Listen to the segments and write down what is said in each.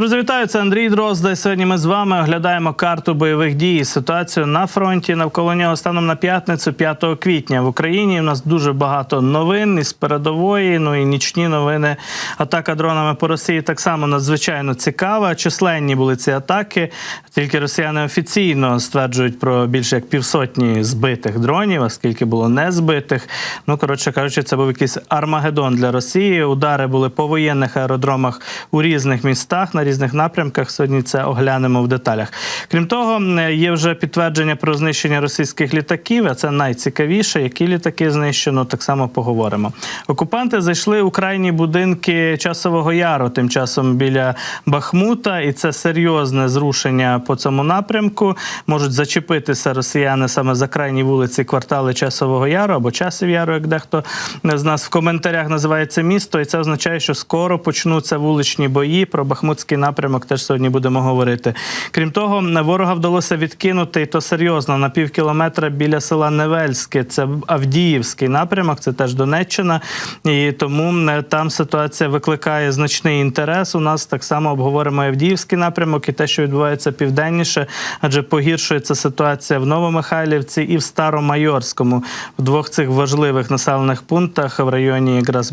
Друзі, це Андрій Дрозда. І Сьогодні ми з вами оглядаємо карту бойових дій, ситуацію на фронті навколо нього станом на п'ятницю, 5 квітня в Україні. У нас дуже багато новин із передової. Ну і нічні новини. Атака дронами по Росії так само надзвичайно цікава. Численні були ці атаки. Тільки росіяни офіційно стверджують про більше як півсотні збитих дронів, а скільки було не збитих. Ну коротше кажучи, це був якийсь армагеддон для Росії. Удари були по воєнних аеродромах у різних містах на різних напрямках. Сьогодні це оглянемо в деталях. Крім того, є вже підтвердження про знищення російських літаків. А це найцікавіше. Які літаки знищено, так само поговоримо. Окупанти зайшли у крайні будинки часового яру, тим часом біля Бахмута, і це серйозне зрушення по цьому напрямку. Можуть зачепитися росіяни саме за крайні вулиці квартали Часового Яру або Часів Яру, як дехто з нас в коментарях називає це місто. І це означає, що скоро почнуться вуличні бої. Про Бахмутський напрямок теж сьогодні будемо говорити. Крім того, ворога вдалося відкинути і то серйозно на пів кілометра біля села Невельське. Це Авдіївський напрямок, це теж Донеччина. І тому е, там ситуація викликає значний інтерес. У нас так само обговоримо Авдіївський напрямок і те, що відбувається південніше, адже погіршується ситуація в Новомихайлівці і в Старомайорському, в двох цих важливих населених пунктах в районі якраз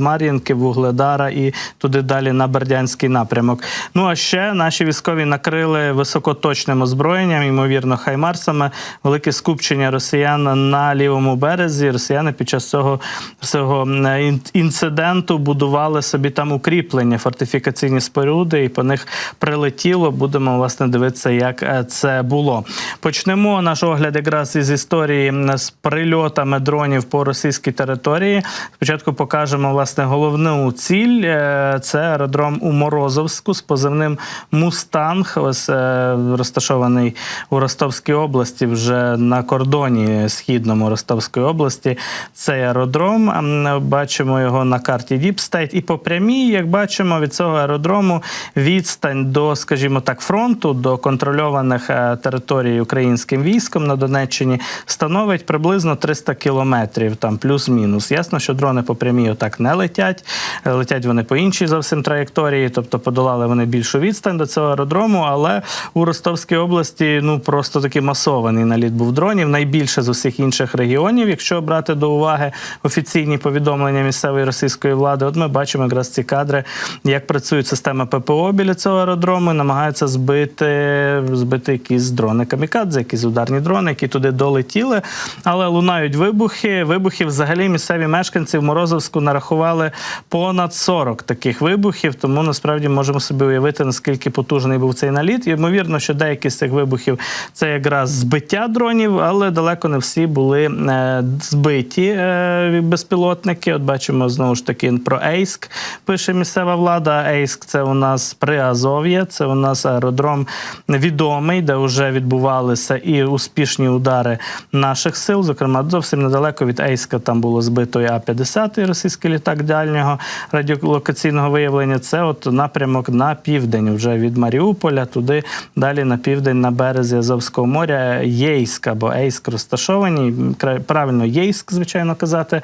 Вугледара і туди далі на Бердянський напрямок. Ну а ще наші військові накрили високоточним озброєнням, ймовірно, хаймарсами, велике скупчення росіян на лівому березі. Росіяни під час цього цього інциденту будували собі там укріплення, фортифікаційні споруди, і по них прилетіло. Будемо власне дивитися, як е, це було. Почнемо наш огляд якраз із історії з прильотами дронів по російській території. Спочатку покажемо власне головну ціль. Е, Це аеродром у Морозовську з позивним Мустанг. Ось е, розташований у Ростовській області, вже на кордоні східному Ростовської області. Цей аеродром. Бачимо його на карті State. І по прямій, як бачимо, від цього аеродрому відстань до, скажімо так, фронту, до контрольованих е, територій українським військом на Донеччині становить приблизно 300 кілометрів, там плюс-мінус. Ясно, що дрони по прямій отак не летять. Летять вони по іншій зовсім траєкторії, тобто подолали вони більшу відстань до цього аеродрому. Але у Ростовській області ну просто такий масований наліт був дронів, найбільше з усіх інших регіонів. Якщо брати до уваги офіційні повідомлення місцевої російської влади, от ми бачимо якраз ці кадри, як працюють системи ППО біля цього аеродрому, намагаються збити, збити якісь дрони камікадзе, якісь ударні дрони, які туди долетіли. Але лунають вибухи. Вибухи взагалі місцеві мешканці в Морозовську нарахували понад 40 таких вибухів. Тому насправді можемо собі уявити, наскільки потужний був цей наліт. Ймовірно, що деякі з цих вибухів це якраз збиття дронів, але далеко не всі були е, збиті е, безпілотники. От бачимо знову ж таки про Ейск. Пише місцева влада. Ейск це у нас Приазов'я, це у нас аеродром відомий, де вже відбувалися і успішні удари наших сил. Зокрема, зовсім недалеко від Ейска там було збито і А-50, російський літак дальнього радіолокаційного виявлення. Це от напрямок на південь, вже від Маріуполя, туди далі на південь, на березі Азовського моря, Єйськ або Ейськ розташовані. Правильно, Єйськ, звичайно казати.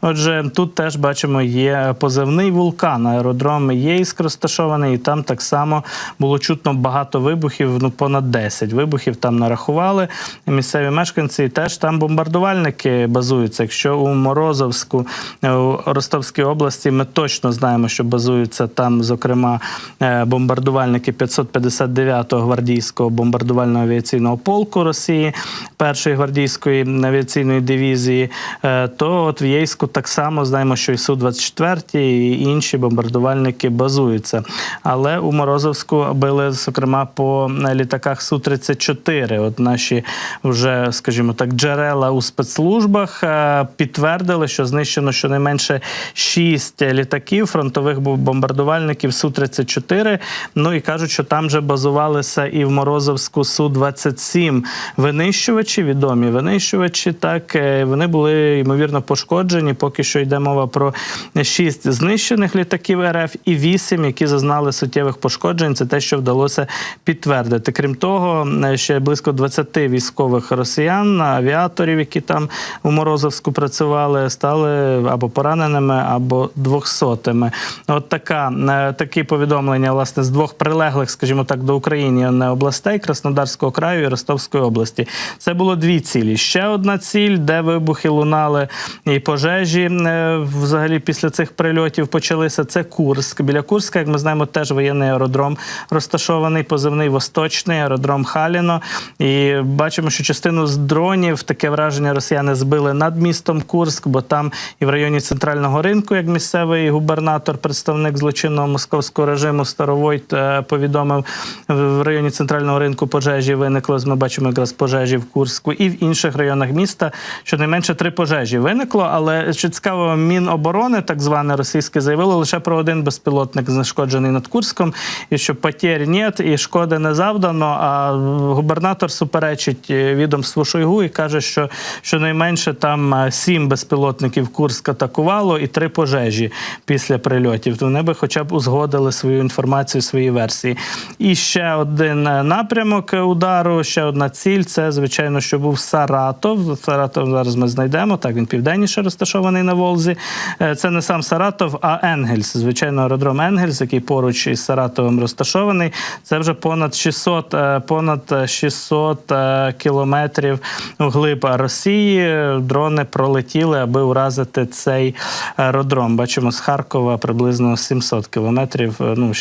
Отже, тут теж бачимо, є позивний вулкан, аеродром Єйськ розташований, і там так само було чутно багато вибухів, ну понад 10 вибухів там нарахували. Місцеві мешканці і теж там бомбардувальники базуються. Якщо у Морозовську, е, у Ростовській області, ми точно знаємо, що базуються там, зокрема, е, бомбардувальники 559-го гвардійського бомбардувального авіаційного полку Росії, першої гвардійської авіаційної дивізії, е, то от в Єйську так само знаємо, що і Су-24 і інші бомбардувальники базуються. Але у Морозовську били, зокрема, по літаках Су-34. От наші вже, скажімо так, джерела у спецслужбах е, підтвердили, що знищено щонайменше шість літаків фронтових бомбардувальників Су-34. Ну і кажуть, що там же базувалися і в Морозовську Су-27 винищувачі, відомі винищувачі. Так е, вони були ймовірно пошкоджені. Поки що йде мова про шість знищених літаків РФ і вісім, які зазнали суттєвих пошкоджень. Це те, що вдалося підтвердити. Крім того, е, ще близько 20 військових росіян, авіаторів, які там у Морозовську працювали, стали або пораненими, або двохсотими. От така е, такі повідомлення власне власне з двох прилеглих, скажімо так, до України не областей Краснодарського краю і Ростовської області. Це було дві цілі. Ще одна ціль, де вибухи лунали і пожежі. е, Взагалі після цих прильотів почалися. Це Курськ. Біля Курська, як ми знаємо, теж воєнний аеродром розташований, позивний Восточний аеродром Халіно. І бачимо, що частину з дронів таке враження росіяни збили над містом Курськ, бо там і в районі центрального ринку, як місцевий губернатор, представник злочинного московського режиму Старовойт е, повідомив в районі центрального ринку пожежі виникло. Ми бачимо якраз пожежі в Курську і в інших районах міста. Щонайменше три пожежі виникло. Але що цікаво, Міноборони, так зване російське, заявило лише про один безпілотник знешкоджений над Курском, і що потерь нет, і шкоди не завдано. А губернатор суперечить е, відомству Шойгу і каже, що щонайменше там е, сім безпілотників Курськ атакувало і три пожежі після прильотів. Вони би хоча б узгодили свою інформацію, свої версії. І ще один е, напрямок удару, ще одна ціль. Це звичайно, що був Саратов. Саратов зараз ми знайдемо. Так він південніше розташований на Волзі. Е, Це не сам Саратов, а Енгельс. Звичайно, аеродром Енгельс, який поруч із Саратовом розташований. Це вже понад 600, е, понад 600 е, кілометрів вглиб Росії. Дрони пролетіли, аби уразити цей аеродром. Бачимо з Харкова приблизно 700 кілометрів, е, ну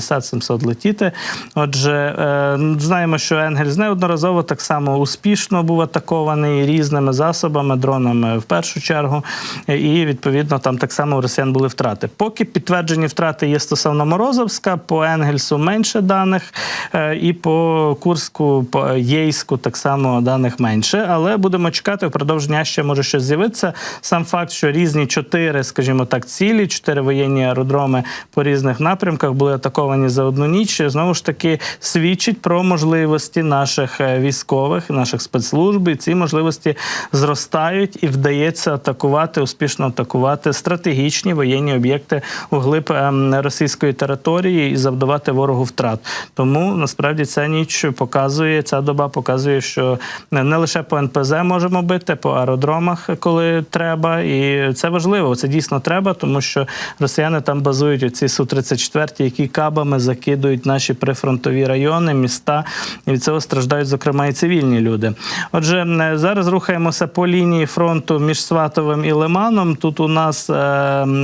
650-700 летіти. Отже, е, знаємо, що Енгельс неодноразово так само успішно був атакований різними засобами, дронами в першу чергу. І відповідно там так само у росіян були втрати. Поки підтверджені втрати є стосовно Морозовська, по Енгельсу менше даних, е, і по Курську, по Єйську так само даних менше. Але будемо чекати впродовж дня ще може щось з'явитися. Сам факт, що різні чотири, скажімо так, цілі, чотири воєнні аеродроми по різних напрямках були атаковані за одну ніч. Знову ж таки свідчить про можливості наших е, військових, наших спецслужб. І ці можливості зростають і вдається атакувати, успішно атакувати стратегічні воєнні об'єкти у глиб ем, російської території і завдавати ворогу втрат. Тому насправді ця ніч показує, ця доба показує, що не лише по НПЗ можемо бити, по аеродромах, коли треба, і це важливо. Це дійсно треба, тому що росіяни там базують оці су 34 які кабами закидують наші прифронтові райони, міста, і від цього страждають, зокрема, і цивільні люди. Отже, е, зараз рухаємося по лінії фронту між Сватовим і Лиманом. Тут у нас е,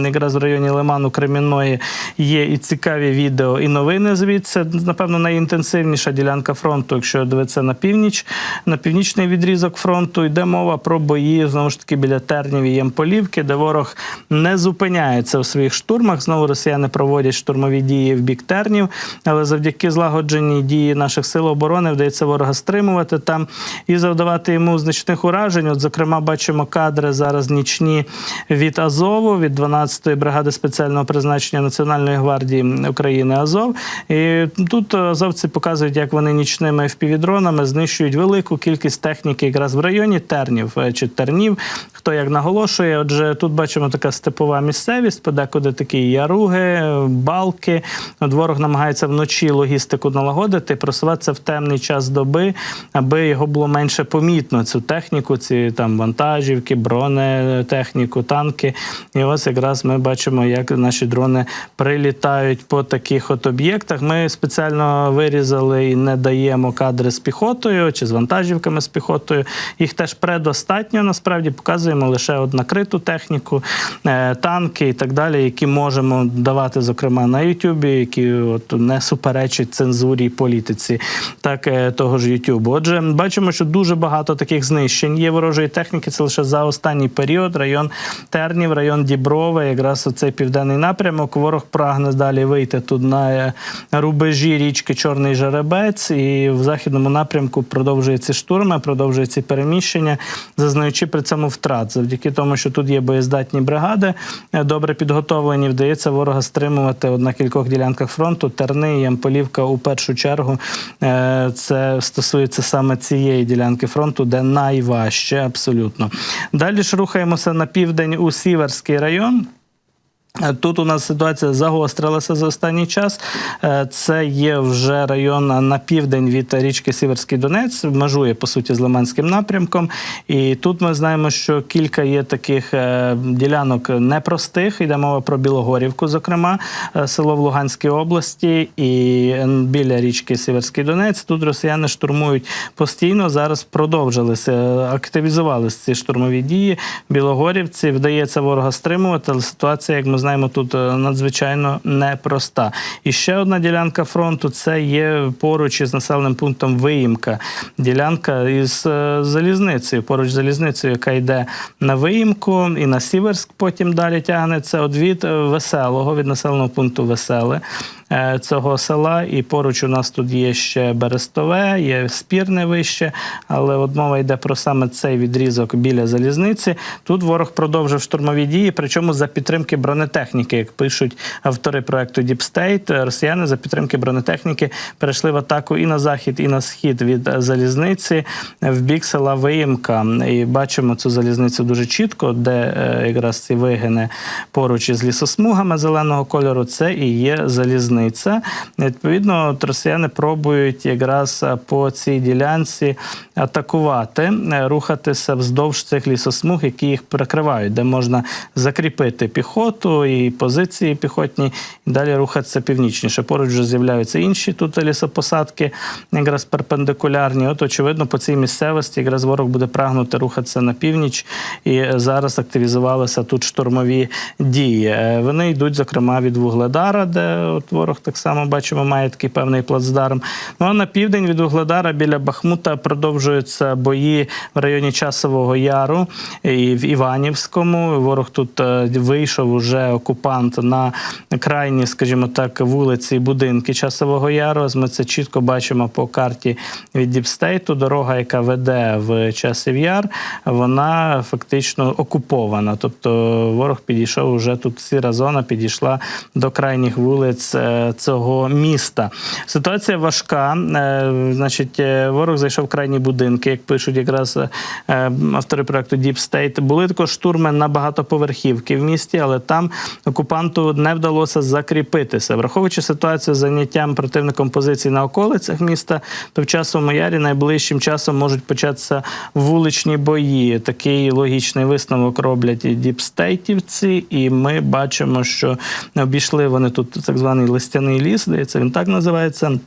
якраз в районі Лиману Кремінної є і цікаві відео, і новини звідси. Напевно, найінтенсивніша ділянка фронту, якщо дивитися на північ, на північний відрізок фронту, йде мова про бої знову ж таки біля Тернів і Ємполівки, де ворог не зупиняється у своїх штурмах. Знову росіяни проводять штурмові дії в бік Тернів, але завдяки злагодженій дії наших сил оборони вдається ворога стримувати там і завдавати йому значних уражень. От, зокрема, бачимо кадри зараз нічні від Азову, від 12-ї бригади спеціального призначення Національної гвардії України Азов. І тут азовці показують, як вони нічними впівдронами знищують велику кількість техніки якраз в районі Тернів е, чи Тернів. Хто як наголошує, отже, тут бачимо така степова місцевість, подекуди такі яруги, балки. От ворог намагається вночі логістику налагодити, просуватися в темний час доби, аби його було менше помітно. Цю техніку, ці там вантажівки, бронетехніку, танки. І ось якраз ми бачимо, як наші дрони прилітають по таких от об'єктах. Ми спеціально вирізали і не даємо кадри з піхотою чи з вантажівками з піхотою. Їх теж предостатньо. Насправді показуємо лише от накриту техніку, е, танки і так далі, які можемо давати, зокрема на Ютубі, які от не суперечать цензурі і політиці, так е, того ж Ютубу. Отже, бачимо, що дуже багато таких знищень є ворожої техніки. Це лише за останній період. Район Тернів, район Діброве, якраз оцей південний напрямок. Ворог прагне далі вийти тут на е, рубежі річки Чорний Жеребець, і в західному напрямку продовжує ці штурми, продовжує ці переміщення, зазнаючи при цьому втрат. Завдяки тому, що тут є боєздатні бригади, е, добре підготовлені, вдається ворога стримувати от на кількох ділянках фронту. Терни, Ямполівка у першу чергу. Е, Це стосується саме цієї ділянки фронту, де найважче абсолютно. Далі ж рухаємося на південь у Сіверський район. Е, Тут у нас ситуація загострилася за останній час. Е, Це є вже район на південь від річки Сіверський Донець, межує по суті з Лиманським напрямком. І тут ми знаємо, що кілька є таких е, ділянок непростих. Йде мова про Білогорівку, зокрема, село в Луганській області, і біля річки Сіверський Донець. Тут росіяни штурмують постійно. Зараз продовжилися, активізувалися ці штурмові дії. Білогорівці вдається ворога стримувати, але ситуація, як ми знаємо, тут е, надзвичайно непроста. І ще одна ділянка фронту це є поруч із населеним пунктом Виїмка. Ділянка із е, залізницею, поруч з залізницею, яка йде на Виїмку і на Сіверськ, потім далі тягнеться от від е, веселого, від населеного пункту Веселе цього села. І поруч у нас тут є ще Берестове, є спірне вище, але от мова йде про саме цей відрізок біля залізниці. Тут ворог продовжив штурмові дії, причому за підтримки бронетехніки, як пишуть автори проекту Deep State, росіяни за підтримки бронетехніки перейшли в атаку і на захід, і на схід від залізниці в бік села Виїмка. І бачимо цю залізницю дуже чітко, де е, якраз ці вигини поруч із лісосмугами зеленого кольору. Це і є залізниця. Відповідно, от росіяни пробують якраз е, по цій ділянці атакувати, е, рухатися вздовж цих лісосмуг, які їх перекривають, де можна закріпити піхоту і позиції піхотні, і далі рухатися північніше. Поруч вже з'являються інші тут лісопосадки, якраз перпендикулярні. От, очевидно, по цій місцевості якраз ворог буде прагнути рухатися на північ, і зараз активізувалися тут штурмові дії. Е, Вони йдуть, зокрема, від Вугледара, де от ворог так само бачимо, має такий певний плацдарм. Ну а на південь від Вугледара біля Бахмута продовжуються бої в районі Часового Яру і в Іванівському. Ворог тут е, вийшов уже окупант на крайні, скажімо так, вулиці і будинки Часового Яру. Ми це чітко бачимо по карті від Діпстейту. Дорога, яка веде в Часів Яр, вона фактично окупована. Тобто ворог підійшов уже тут сіра зона підійшла до крайніх вулиць е, цього міста. Ситуація важка. Е, Значить, е, ворог зайшов в крайні будинки, як пишуть якраз автори проекту Deep State. Були також штурми на багатоповерхівки в місті, але там окупанту не вдалося закріпитися. Враховуючи ситуацію з заняттям противником позицій на околицях міста, то в часовому ярі найближчим часом можуть початися вуличні бої. Такий логічний висновок роблять і діпстейтівці, і ми бачимо, що обійшли вони тут так званий листяний ліс, здається, він так називається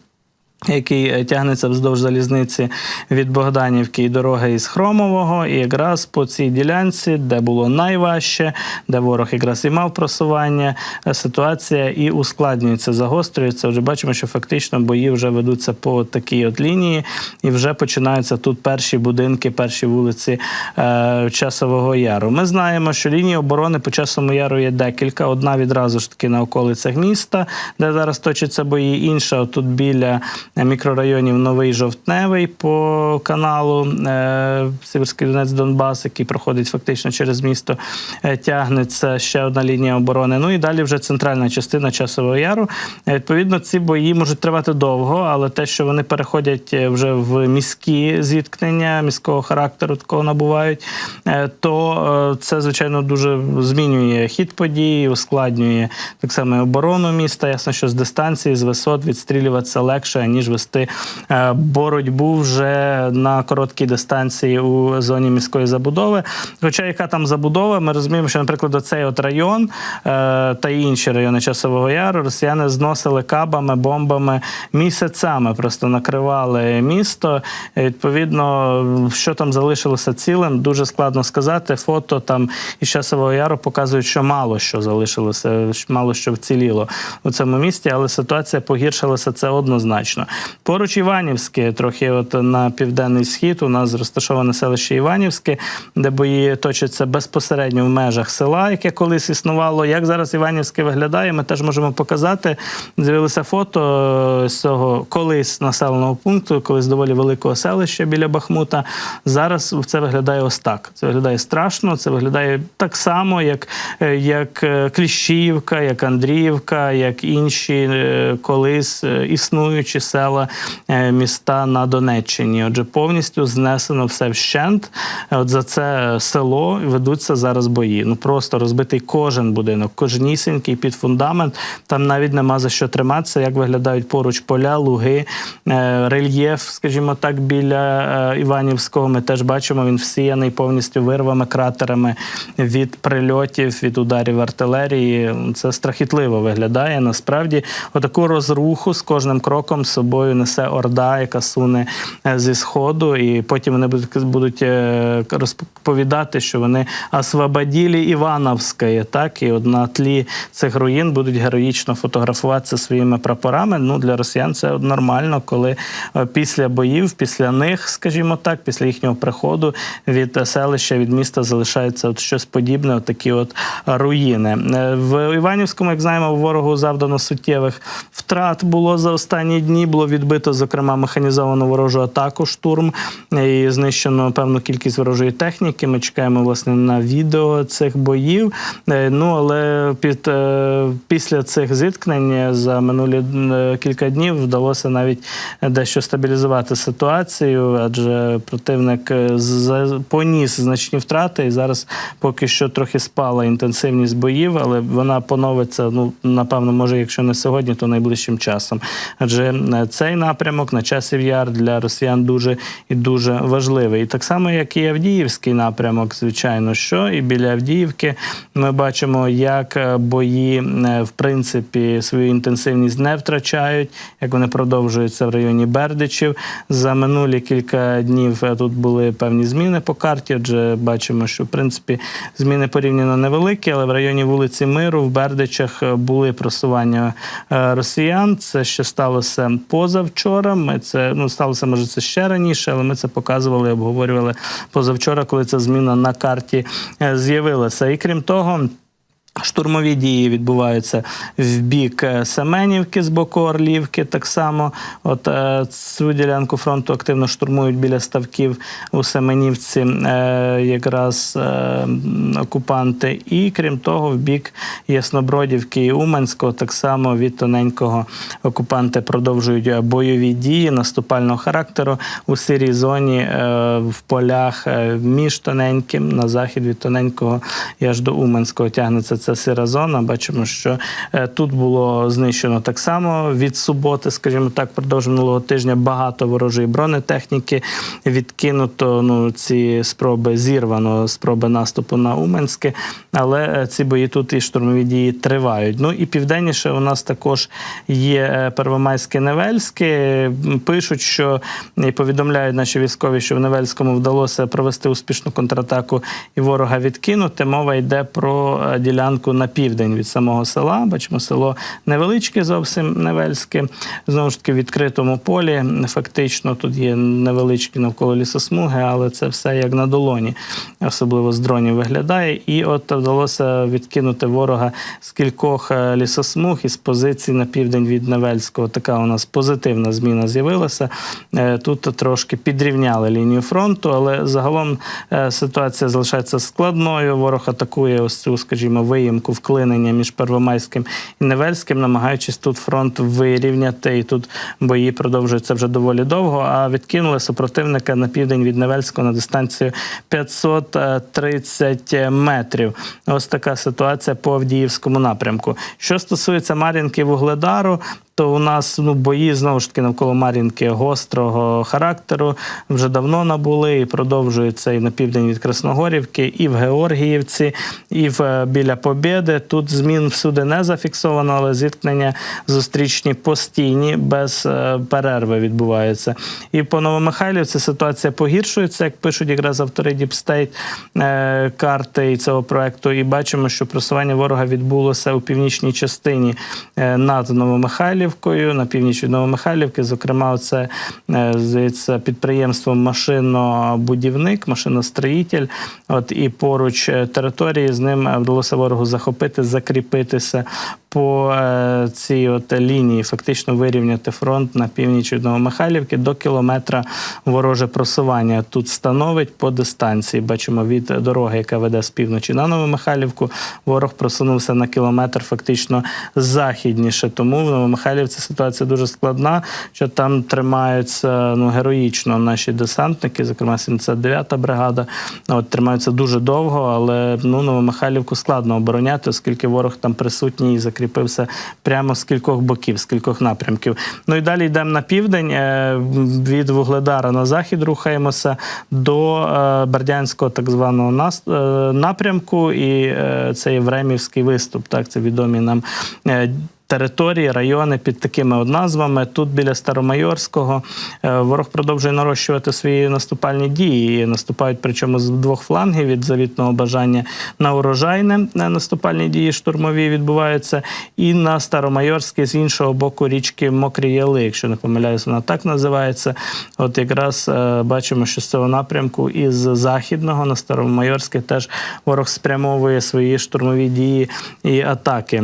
який е, тягнеться вздовж залізниці від Богданівки і дороги із Хромового, і якраз по цій ділянці, де було найважче, де ворог якраз і мав просування, е, ситуація і ускладнюється, загострюється. Вже бачимо, що фактично бої вже ведуться по такій от лінії, і вже починаються тут перші будинки, перші вулиці е, Часового Яру. Ми знаємо, що лінії оборони по Часовому Яру є декілька. Одна відразу ж таки на околицях міста, де зараз точаться бої, інша тут біля мікрорайонів Новий Жовтневий по каналу е, Сіверський Донець Донбас, який проходить фактично через місто, е, тягнеться ще одна лінія оборони. Ну і далі вже центральна частина Часового Яру. Е, Відповідно, ці бої можуть тривати довго, але те, що вони переходять е, вже в міські зіткнення міського характеру, такого набувають, е, то е, це звичайно дуже змінює хід подій, ускладнює так само оборону міста. Ясно, що з дистанції, з висот відстрілюватися легше ніж вести е, боротьбу вже на короткій дистанції у зоні міської забудови. Хоча яка там забудова, ми розуміємо, що, наприклад, оцей от район е, та інші райони Часового Яру росіяни зносили кабами, бомбами місяцями, просто накривали місто. Відповідно, що там залишилося цілим, дуже складно сказати. Фото там із Часового Яру показують, що мало що залишилося, мало що вціліло у цьому місті, але ситуація погіршилася це однозначно. Поруч Іванівське, трохи от на південний схід, у нас розташоване селище Іванівське, де бої точаться безпосередньо в межах села, яке колись існувало. Як зараз Іванівське виглядає, ми теж можемо показати. З'явилося фото з цього колись населеного пункту, колись доволі великого селища біля Бахмута. Зараз це виглядає ось так. Це виглядає страшно, це виглядає так само, як, е, як е, Кліщівка, як Андріївка, як інші е, колись е, існуючі села села, е, міста на Донеччині. Отже, повністю знесено все вщент. Е, От за це село ведуться зараз бої. Ну просто розбитий кожен будинок, кожнісінький під фундамент. Там навіть нема за що триматися. Як виглядають поруч поля, луги, е, рельєф, скажімо так, біля е, Іванівського. Ми теж бачимо, він всіяний повністю вирвами, кратерами від прильотів, від ударів артилерії. Це страхітливо виглядає. Насправді, отаку розруху з кожним кроком з собою несе орда, яка суне е, зі сходу, і потім вони будуть е, розповідати, що вони освободили Івановське, так і от на тлі цих руїн будуть героїчно фотографуватися своїми прапорами. Ну для росіян це нормально, коли е, після боїв, після них, скажімо так, після їхнього приходу від селища, від міста залишається от щось подібне, от такі от руїни. В Іванівському, як знаємо, ворогу завдано суттєвих втрат було за останні дні. Було відбито, зокрема, механізовану ворожу атаку, штурм і знищено певну кількість ворожої техніки. Ми чекаємо власне на відео цих боїв. Е, Ну але під е, після цих зіткнень за минулі е, кілька днів вдалося навіть дещо стабілізувати ситуацію, адже противник поніс значні втрати, і зараз поки що трохи спала інтенсивність боїв, але вона поновиться. Ну напевно, може, якщо не сьогодні, то найближчим часом. Адже цей напрямок на часів яр для росіян дуже і дуже важливий. І так само, як і Авдіївський напрямок, звичайно, що і біля Авдіївки ми бачимо, як е, бої е, в принципі свою інтенсивність не втрачають, як вони продовжуються в районі Бердичів. За минулі кілька днів е, тут були певні зміни по карті. Отже, бачимо, що в принципі зміни порівняно невеликі, але в районі вулиці Миру в Бердичах були просування росіян. Це ще сталося позавчора. Ми це ну сталося може це ще раніше, але ми це показували, обговорювали позавчора, коли ця зміна на карті е, з'явилася. І крім того. Штурмові дії відбуваються в бік е, Семенівки з боку Орлівки. Так само, от е, цю ділянку фронту активно штурмують біля ставків у Семенівці, е, якраз е, окупанти. І крім того, в бік Яснобродівки і Уманського, так само від тоненького окупанти продовжують е, бойові дії наступального характеру у сирій зоні е, в полях між тоненьким на захід від тоненького і аж до Уманського тягнеться ця сира зона. Бачимо, що е, тут було знищено так само від суботи, скажімо так, впродовж минулого тижня багато ворожої бронетехніки відкинуто. Ну ці спроби зірвано, спроби наступу на Уманське, але е, ці бої тут і штурмові дії тривають. Ну і південніше у нас також є е, Первомайське Невельське. Пишуть, що і повідомляють наші військові, що в Невельському вдалося провести успішну контратаку і ворога відкинути. Мова йде про е, ділянку на південь від самого села. Бачимо, село невеличке, зовсім невельське. Знову ж таки, в відкритому полі. Фактично тут є невеличкі навколо лісосмуги, але це все як на долоні, особливо з дронів виглядає. І от вдалося відкинути ворога з кількох е, лісосмуг із позицій на південь від Невельського. Така у нас позитивна зміна з'явилася. Е, Тут трошки підрівняли лінію фронту, але загалом е, ситуація залишається складною. Ворог атакує ось цю, скажімо, виїмку вклинення між Первомайським і Невельським, намагаючись тут фронт вирівняти. І тут бої продовжуються вже доволі довго. А відкинули супротивника на південь від Невельського на дистанцію 530 метрів. Ось така ситуація по Авдіївському напрямку. Що стосується Мар'їнки Вугледару, то у нас ну бої знову ж таки навколо Мар'їнки гострого характеру вже давно набули і продовжуються і на південь від Красногорівки, і в Георгіївці, і в е, біля Побєди. Тут змін всюди не зафіксовано, але зіткнення зустрічні постійні без е, перерви відбуваються. І по Новомихайлівці ситуація погіршується, як пишуть якраз автори State е, карти і цього проекту. І бачимо, що просування ворога відбулося у північній частині над Новомихайлівкою, на північ від Новомихайлівки. Зокрема, це здається підприємство машинобудівник, машиностроїтель. От і поруч е, території з ним е, вдалося ворогу захопити, закріпитися по е, цій от лінії фактично вирівняти фронт на північ Новомихайлівки до кілометра вороже просування. Тут становить по дистанції. Бачимо від дороги, яка веде з півночі на Новомихайлівку. Ворог просунувся на кілометр фактично західніше. Тому в Новомихайлівці ситуація дуже складна, що там тримаються ну героїчно наші десантники, зокрема 79-та бригада. От тримаються дуже довго, але ну Новомихайлівку складно обороняти, оскільки ворог там присутній і закріпився прямо з кількох боків, з кількох напрямків. Ну і далі йдемо на південь. е, Від Вугледара на захід рухаємося до е, Бердянського так званого е, напрямку, і це є Времівський виступ. Так, це відомі нам. Території, райони під такими назвами. Тут біля Старомайорського е, ворог продовжує нарощувати свої наступальні дії. І наступають причому з двох флангів від завітного бажання на урожайне е, наступальні дії штурмові відбуваються, і на Старомайорський з іншого боку річки Мокрі Яли, якщо не помиляюсь, вона так називається. От якраз е, бачимо, що з цього напрямку із західного на Старомайорське теж ворог спрямовує свої штурмові дії і атаки.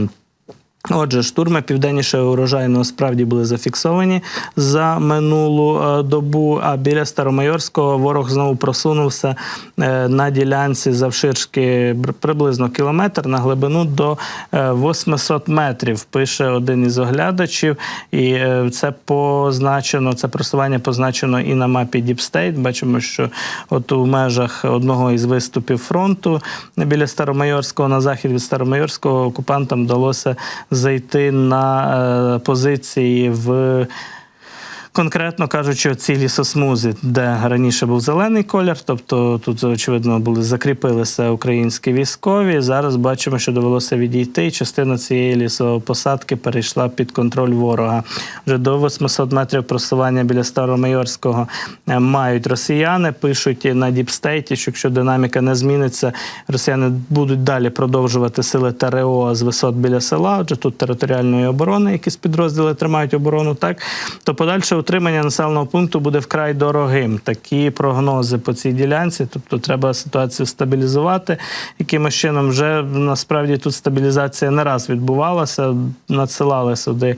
Отже, штурми південніше урожайного справді були зафіксовані за минулу е, добу. А біля Старомайорського ворог знову просунувся е, на ділянці завширшки приблизно кілометр на глибину до е, 800 метрів. Пише один із оглядачів, і е, це позначено. Це просування позначено і на мапі State. Бачимо, що от у межах одного із виступів фронту біля Старомайорського на захід від Старомайорського окупантам вдалося зайти на е, позиції в. Конкретно кажучи, ці лісосмузи, де раніше був зелений колір, тобто тут очевидно були закріпилися українські військові. Зараз бачимо, що довелося відійти. і Частина цієї лісопосадки перейшла під контроль ворога. Вже до 800 метрів просування біля Старомайорського е, мають росіяни. Пишуть на діпстейті, що якщо динаміка не зміниться, росіяни будуть далі продовжувати сили ТРО з висот біля села. Отже, тут територіальної оборони, якісь підрозділи тримають оборону. Так то подальше утримання населеного пункту буде вкрай дорогим. Такі прогнози по цій ділянці. Тобто, треба ситуацію стабілізувати. Якимось чином вже насправді тут стабілізація не раз відбувалася. Надсилали сюди,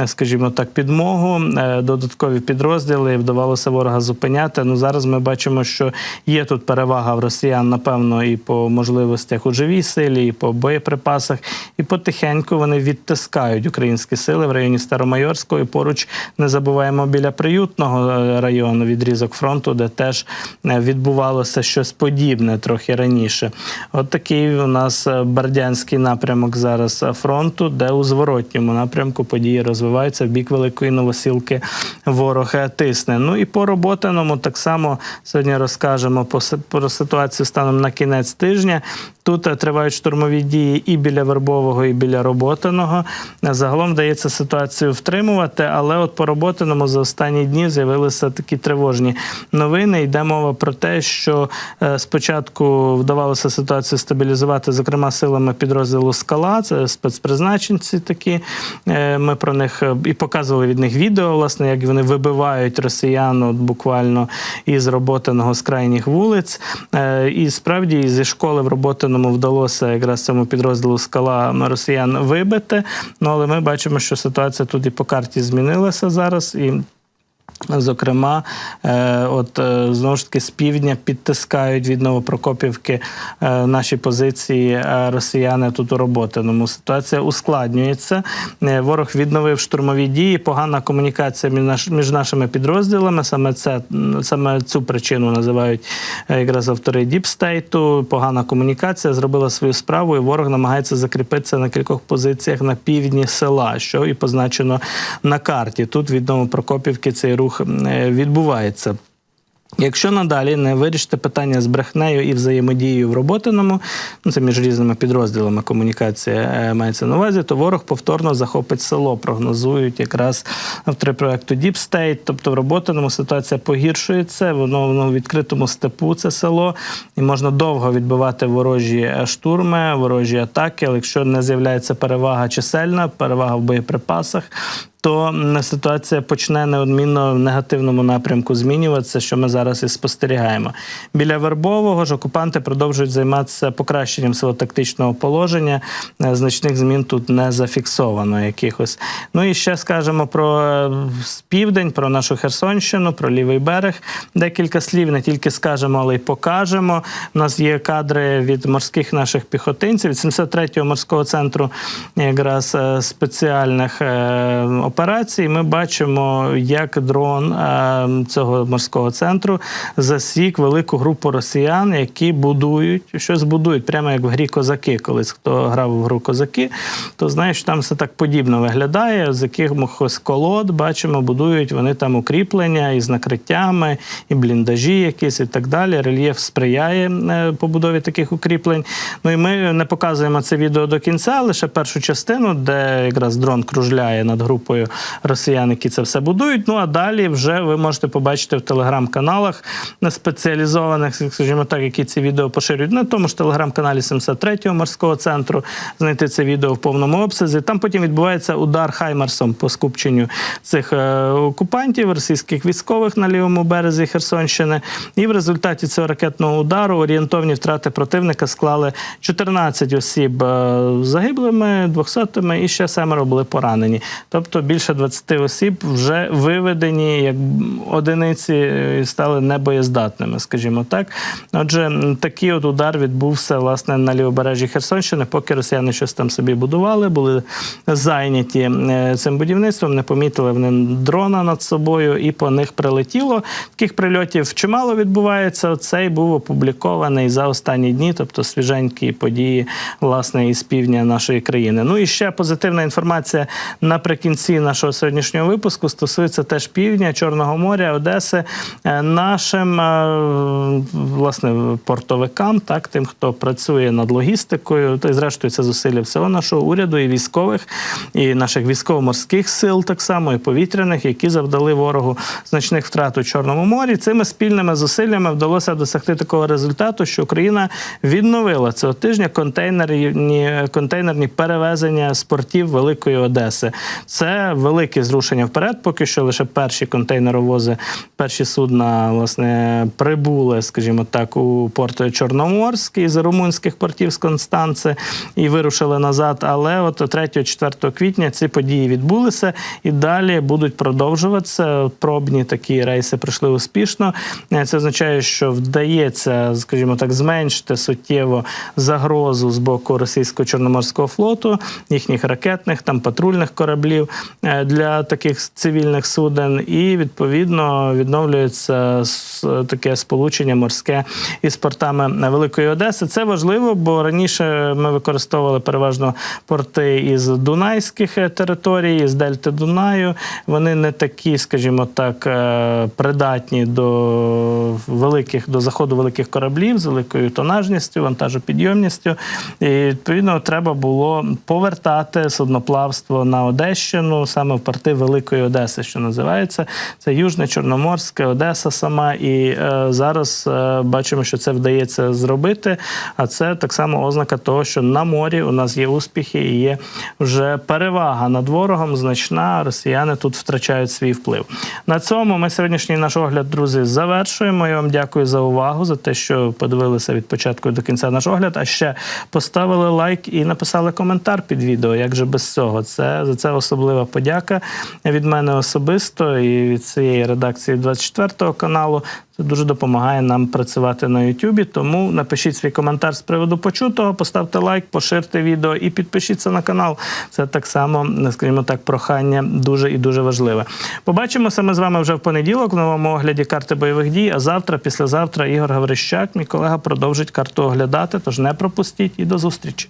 е, скажімо так, підмогу, е, додаткові підрозділи. Вдавалося ворога зупиняти. Ну зараз ми бачимо, що є тут перевага в росіян, напевно, і по можливостях у живій силі, і по боєприпасах, і потихеньку вони відтискають українські сили в районі Старомайорського. І поруч не забуваємо біля приютного е, району відрізок фронту, де теж е, відбувалося щось подібне трохи раніше. От такий у нас е, Бердянський напрямок зараз фронту, де у зворотньому напрямку події розвиваються в бік Великої Новосілки. Ворог тисне. Ну і по роботаному так само сьогодні розкажемо про ситуацію станом на кінець тижня. Тут тривають штурмові дії і біля Вербового, і біля Роботиного. Е, Загалом вдається ситуацію втримувати, але от по Роботиному за останні дні з'явилися такі тривожні новини. Йде мова про те, що е, спочатку вдавалося ситуацію стабілізувати, зокрема силами підрозділу Скала, це спецпризначенці такі. Е, Ми про них е, і показували від них відео, власне, як вони вибивають росіян от буквально із Роботиного з крайніх вулиць. І справді зі школи в Роботиному вдалося якраз цьому підрозділу скала росіян вибити. Ну але ми бачимо, що ситуація тут і по карті змінилася зараз. І Зокрема, е, от е, знову ж таки з півдня підтискають від Новопрокопівки е, наші позиції росіяни тут у Роботиному. Ситуація ускладнюється. Ворог відновив штурмові дії, погана комунікація між, наш- між нашими підрозділами. Саме це саме цю причину називають якраз автори Діпстейту. Погана комунікація зробила свою справу, і ворог намагається закріпитися на кількох позиціях на півдні села, що і позначено на карті. Тут від Новопрокопівки цей рух е, відбувається. Якщо надалі не вирішити питання з брехнею і взаємодією в роботиному, ну це між різними підрозділами комунікація е, мається на увазі, то ворог повторно захопить село. Прогнозують якраз автори проекту Deep State. Тобто в роботиному ситуація погіршується, воно, воно в відкритому степу це село, і можна довго відбивати ворожі е, штурми, ворожі атаки. Але якщо не з'являється перевага чисельна, перевага в боєприпасах. То ситуація почне неодмінно в негативному напрямку змінюватися, що ми зараз і спостерігаємо. Біля Вербового ж окупанти продовжують займатися покращенням свого тактичного положення. Е, Значних змін тут не зафіксовано якихось. Ну і ще скажемо про е, південь, про нашу Херсонщину, про лівий берег. Декілька слів не тільки скажемо, але й покажемо. У нас є кадри від морських наших піхотинців, від 73-го морського центру якраз е, спеціальних операцій. Ми бачимо, як дрон е, цього морського центру засік велику групу росіян, які будують щось будують, прямо як в грі козаки. Колись хто грав в гру козаки, то знає, що там все так подібно виглядає. З якихось колод бачимо, будують вони там укріплення із накриттями, і бліндажі якісь, і так далі. Рельєф сприяє е, побудові таких укріплень. Ну і ми не показуємо це відео до кінця, лише першу частину, де якраз дрон кружляє над групою росіян, які це все будують. Ну а далі вже ви можете побачити в телеграм-каналах на спеціалізованих, скажімо так, які ці відео поширюють на тому ж телеграм-каналі 73-го морського центру. Знайти це відео в повному обсязі. Там потім відбувається удар Хаймарсом по скупченню цих е, окупантів, російських військових на лівому березі Херсонщини. І в результаті цього ракетного удару орієнтовні втрати противника склали 14 осіб е, загиблими, 200 і ще семеро були поранені. Тобто більше 20 осіб вже виведені як одиниці е, стали небоєздатними, скажімо так. Отже, такий от удар відбувся власне на лівобережжі Херсонщини, поки росіяни щось там собі будували, були зайняті е, цим будівництвом, не помітили вони дрона над собою, і по них прилетіло. Таких прильотів чимало відбувається. Цей був опублікований за останні дні, тобто свіженькі події власне із півдня нашої країни. Ну і ще позитивна інформація наприкінці нашого сьогоднішнього випуску стосується теж півдня, Чорного моря, Одеси. Е, Нашим е, власне портовикам, так тим, хто працює над логістикою, та й зрештою це зусилля всього нашого уряду і військових, і наших військово-морських сил, так само і повітряних, які завдали ворогу значних втрат у Чорному морі. Цими спільними зусиллями вдалося досягти такого результату, що Україна відновила цього тижня контейнерні контейнерні перевезення з портів Великої Одеси. Це велике зрушення вперед. Поки що лише перші контейнеровози, перші судна власне прибули, скажімо так, у порт Чорноморськ із румунських портів з Констанци і вирушили назад. Але от 3-4 квітня ці події відбулися і далі будуть продовжуватися. Пробні такі рейси пройшли успішно. Це означає, що вдається, скажімо так, зменшити суттєво загрозу з боку російського чорноморського флоту, їхніх ракетних там патрульних кораблів для таких цивільних суден, і відповідно відновлюється таке сполучення морське із портами Великої Одеси. Це важливо, бо раніше ми використовували переважно порти із Дунайських е, територій, з Дельти Дунаю. Вони не такі, скажімо так, е, придатні до великих до заходу великих кораблів з великою тонажністю, вантажопідйомністю. І відповідно треба було повертати судноплавство на Одещину саме в порти Великої Одеси, що називається. Це Южне Чорноморське, Одеса сама. І е, зараз е, бачимо, що це вдається зробити. А це так само ознака того, що на морі у нас є успіхи і є вже перевага над ворогом значна. Росіяни тут втрачають свій вплив. На цьому ми сьогоднішній наш огляд, друзі, завершуємо. Я вам дякую за увагу, за те, що подивилися від початку до кінця наш огляд. А ще поставили лайк і написали коментар під відео. Як же без цього? Це за це особлива подяка від мене особисто і від цієї редакції 24 каналу. Це дуже допомагає нам працювати на Ютубі. Тому напишіть свій коментар з приводу почутого, поставте лайк, поширте відео і підпишіться на канал. Це так само, скажімо так, прохання дуже і дуже важливе. Побачимося ми з вами вже в понеділок в новому огляді карти бойових дій. А завтра, післязавтра, Ігор Гаврищак, мій колега, продовжить карту оглядати. Тож не пропустіть і до зустрічі.